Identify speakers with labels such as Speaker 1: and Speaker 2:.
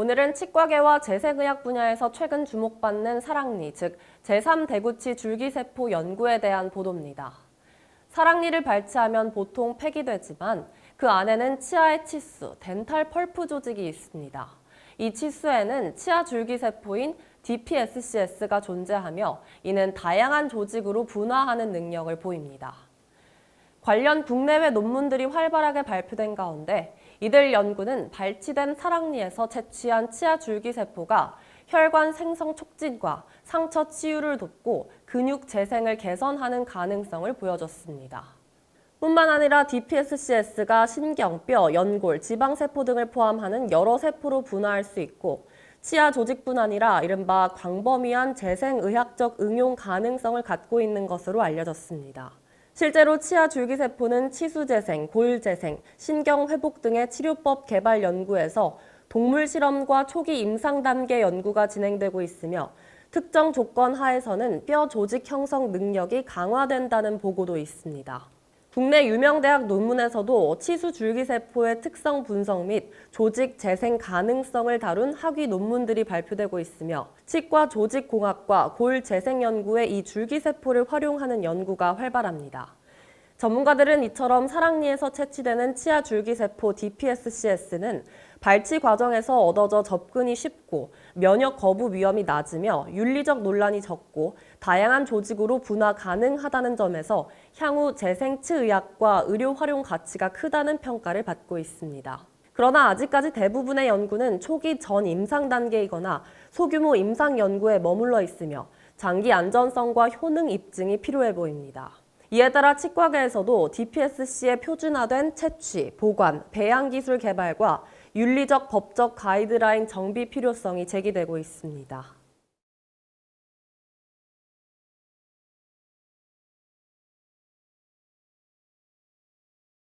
Speaker 1: 오늘은 치과계와 재생의학 분야에서 최근 주목받는 사랑니, 즉 제3대구치 줄기세포 연구에 대한 보도입니다. 사랑니를 발치하면 보통 폐기되지만 그 안에는 치아의 치수, 덴탈 펄프 조직이 있습니다. 이 치수에는 치아 줄기세포인 DPSCS가 존재하며 이는 다양한 조직으로 분화하는 능력을 보입니다. 관련 국내외 논문들이 활발하게 발표된 가운데 이들 연구는 발치된 사랑니에서 채취한 치아 줄기세포가 혈관 생성 촉진과 상처 치유를 돕고 근육 재생을 개선하는 가능성을 보여줬습니다. 뿐만 아니라 DPSCS가 신경, 뼈, 연골, 지방세포 등을 포함하는 여러 세포로 분화할 수 있고 치아 조직뿐 아니라 이른바 광범위한 재생의학적 응용 가능성을 갖고 있는 것으로 알려졌습니다. 실제로 치아 줄기세포는 치수재생, 골재생, 신경회복 등의 치료법 개발 연구에서 동물 실험과 초기 임상 단계 연구가 진행되고 있으며 특정 조건 하에서는 뼈 조직 형성 능력이 강화된다는 보고도 있습니다. 국내 유명 대학 논문에서도 치수 줄기세포의 특성 분석 및 조직 재생 가능성을 다룬 학위 논문들이 발표되고 있으며 치과 조직공학과 골 재생 연구에 이 줄기세포를 활용하는 연구가 활발합니다. 전문가들은 이처럼 사랑니에서 채취되는 치아 줄기세포 DPSCS는 발치 과정에서 얻어져 접근이 쉽고 면역 거부 위험이 낮으며 윤리적 논란이 적고 다양한 조직으로 분화 가능하다는 점에서 향후 재생치의학과 의료 활용 가치가 크다는 평가를 받고 있습니다. 그러나 아직까지 대부분의 연구는 초기 전 임상 단계이거나 소규모 임상 연구에 머물러 있으며 장기 안전성과 효능 입증이 필요해 보입니다. 이에 따라 치과계에서도 DPSC의 표준화된 채취, 보관, 배양 기술 개발과 윤리적 법적 가이드라인 정비 필요성이 제기되고 있습니다.